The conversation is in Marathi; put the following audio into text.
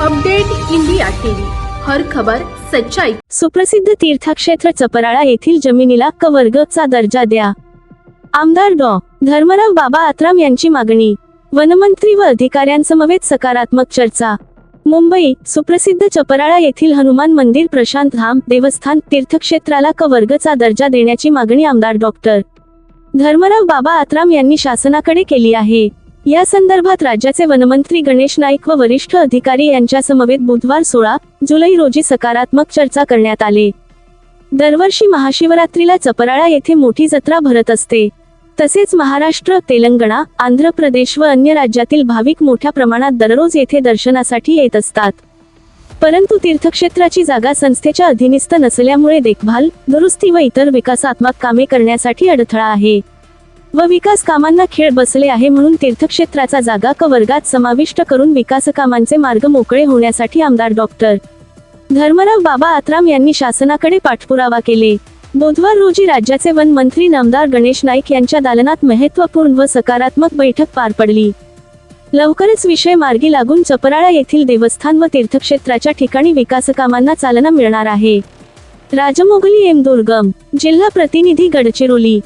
Update India TV. हर खबर सच्चाई. सुप्रसिद्ध तीर्थक्षेत्र चपराळा येथील जमिनीला क वर्गचा दर्जा द्या. आमदार डॉ. धर्मराव बाबा आत्राम यांची मागणी. वनमंत्री व अधिकाऱ्यांसमवेत सकारात्मक चर्चा. मुंबई सुप्रसिद्ध चपराळा येथील हनुमान मंदिर प्रशांत धाम देवस्थान तीर्थक्षेत्राला क वर्गचा दर्जा देण्याची मागणी आमदार डॉक्टर धर्मराव बाबा आत्राम यांनी शासनाकडे केली आहे. या संदर्भात राज्याचे वनमंत्री गणेश नाईक व वरिष्ठ अधिकारी यांच्या समवेत बुधवार सोळा जुलै रोजी सकारात्मक चर्चा करण्यात आली. दरवर्षी महाशिवरात्रीला चपराळा येथे मोठी जत्रा भरत असते. तसेच महाराष्ट्र तेलंगणा आंध्र प्रदेश व अन्य राज्यातील भाविक मोठ्या प्रमाणात दररोज येथे दर्शनासाठी येत असतात. परंतु तीर्थक्षेत्राची जागा संस्थेच्या अधीनिस्त नसल्यामुळे देखभाल दुरुस्ती व इतर विकासात्मक कामे करण्यासाठी अडथळा आहे. व विकास कामांना खेळ बसले आहे म्हणून तीर्थक्षेत्राचा जागा क वर्गात समाविष्ट करून विकास कामांचे मार्ग मोकळे होण्यासाठी आमदार डॉक्टर धर्मराव बाबा आत्राम यांनी शासनाकडे पाठपुरावा केले. बुधवार रोजी राज्याचे वन मंत्री नामदार गणेश नाईक यांच्या दालनात महत्त्वपूर्ण व सकारात्मक बैठक पार पडली. लवकरच विषय मार्गी लागून चपराळा येथील देवस्थान व तीर्थक्षेत्राच्या ठिकाणी विकास कामांना चालना मिळणार आहे. राजमोगली एम दुर्गम जिल्हा प्रतिनिधी गडचिरोली.